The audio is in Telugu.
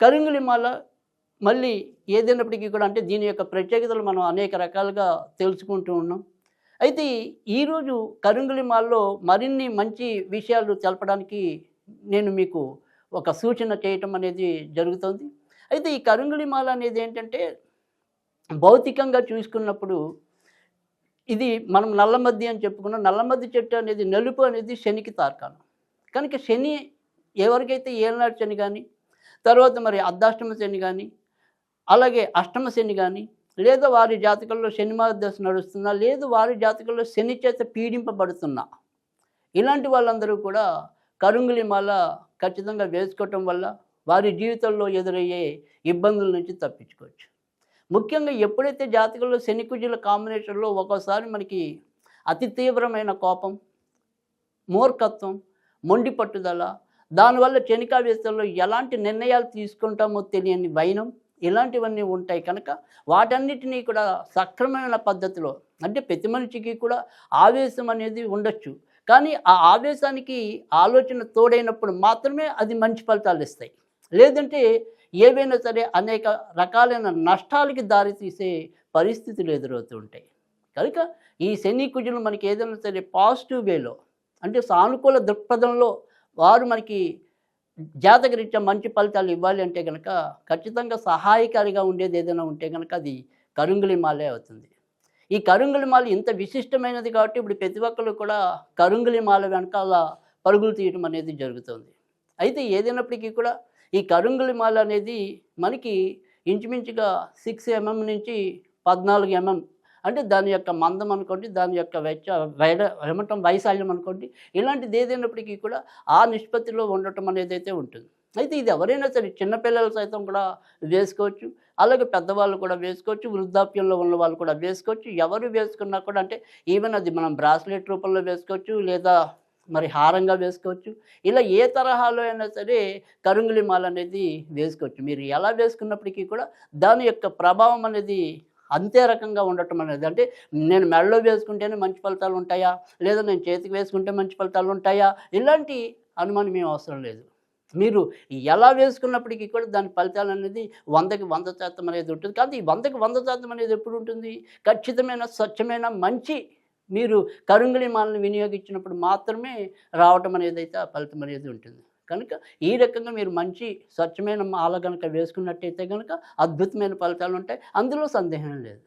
కరుంగులి మాల మళ్ళీ ఏదైనప్పటికీ కూడా అంటే దీని యొక్క ప్రత్యేకతలు మనం అనేక రకాలుగా తెలుసుకుంటూ ఉన్నాం. అయితే ఈరోజు కరుంగులి మాల్లో మరిన్ని మంచి విషయాలు తెలపడానికి నేను మీకు ఒక సూచన చేయటం అనేది జరుగుతుంది. అయితే ఈ కరుంగులి మాల అనేది ఏంటంటే భౌతికంగా చూసుకున్నప్పుడు ఇది మనం నల్లమద్ది అని చెప్పుకున్నాం. నల్లమద్ది చెట్టు అనేది నలుపు అనేది శనికి తార్కాణం. కనుక శని ఎవరికైతే ఏలనాడు శని కానీ తర్వాత మరి అర్ధాష్టమ శని కానీ అలాగే అష్టమ శని కానీ లేదా వారి జాతకంలో శని దశ నడుస్తున్నా లేదు వారి జాతకంలో శని చేత పీడింపబడుతున్నా. ఇలాంటి వాళ్ళందరూ కూడా కరుంగులి మాల ఖచ్చితంగా వేసుకోవటం వల్ల వారి జీవితంలో ఎదురయ్యే ఇబ్బందుల నుంచి తప్పించుకోవచ్చు. ముఖ్యంగా ఎప్పుడైతే జాతకంలో శని కుజుల కాంబినేషన్లో ఒక్కోసారి మనకి అతి తీవ్రమైన కోపం మూర్ఖత్వం మొండి పట్టుదల దానివల్ల చెనికావేశంలో ఎలాంటి నిర్ణయాలు తీసుకుంటామో తెలియని వైనం ఇలాంటివన్నీ ఉంటాయి కనుక వాటన్నిటినీ కూడా సక్రమమైన పద్ధతిలో అంటే ప్రతి మనిషికి కూడా ఆవేశం అనేది ఉండొచ్చు. కానీ ఆ ఆవేశానికి ఆలోచన తోడైనప్పుడు మాత్రమే అది మంచి ఫలితాలు ఇస్తాయి. లేదంటే ఏవైనా సరే అనేక రకాలైన నష్టాలకి దారితీసే పరిస్థితులు ఎదురవుతూ ఉంటాయి. కనుక ఈ శని కుజులు మనకి ఏదైనా సరే పాజిటివ్ వేలో అంటే సానుకూల దృక్పథంలో వారు మనకి జాతకరీత్యా మంచి ఫలితాలు ఇవ్వాలి అంటే కనుక ఖచ్చితంగా సహాయకారిగా ఉండేది ఏదైనా ఉంటే కనుక అది కరుంగులి మాలే అవుతుంది. ఈ కరుంగులిమాల ఇంత విశిష్టమైనది కాబట్టి ఇప్పుడు ప్రతి ఒక్కరు కూడా కరుంగులిమాల వెనకాల పరుగులు తీయడం అనేది జరుగుతుంది. అయితే ఏదైనప్పటికీ కూడా ఈ కరుంగులి మాల అనేది మనకి ఇంచుమించుగా సిక్స్ ఎంఎం నుంచి పద్నాలుగు ఎంఎం అంటే దాని యొక్క మందం అనుకోండి దాని యొక్క వెచ్చ వైడ ఏమంటాం వైశాల్యం అనుకోండి ఇలాంటిది ఏదైనప్పటికీ కూడా ఆ నిష్పత్తిలో ఉండటం అనేది అయితే ఉంటుంది. అయితే ఇది ఎవరైనా సరే చిన్నపిల్లలు సైతం కూడా వేసుకోవచ్చు అలాగే పెద్దవాళ్ళు కూడా వేసుకోవచ్చు వృద్ధాప్యంలో ఉన్న వాళ్ళు కూడా వేసుకోవచ్చు. ఎవరు వేసుకున్నా కూడా అంటే ఈవెన్ అది మనం బ్రాస్లెట్ రూపంలో వేసుకోవచ్చు లేదా మరి హారంగా వేసుకోవచ్చు ఇలా ఏ తరహాలో అయినా సరే కరుంగులి మాల అనేది వేసుకోవచ్చు. మీరు ఎలా వేసుకున్నప్పటికీ కూడా దాని యొక్క ప్రభావం అనేది అంతే రకంగా ఉండటం అనేది. అంటే నేను మెడలో వేసుకుంటేనే మంచి ఫలితాలు ఉంటాయా? లేదా నేను చేతికి వేసుకుంటే మంచి ఫలితాలు ఉంటాయా? ఇలాంటి అనుమానం ఏం అవసరం లేదు. మీరు ఎలా వేసుకున్నప్పటికీ కూడా దాని ఫలితాలు అనేది వందకి వంద శాతం అనేది ఉంటుంది. కానీ ఈ వందకి వంద శాతం అనేది ఎప్పుడు ఉంటుంది? ఖచ్చితమైన స్వచ్ఛమైన మంచి మీరు కరుంగులి మాలను వినియోగించినప్పుడు మాత్రమే రావటం అనేది అయితే ఆ ఫలితం అనేది ఉంటుంది. కనుక ఈ రకంగా మీరు మంచి స్వచ్ఛమైన మాల కనుక వేసుకున్నట్టయితే కనుక అద్భుతమైన ఫలితాలు ఉంటాయి అందులో సందేహం లేదు.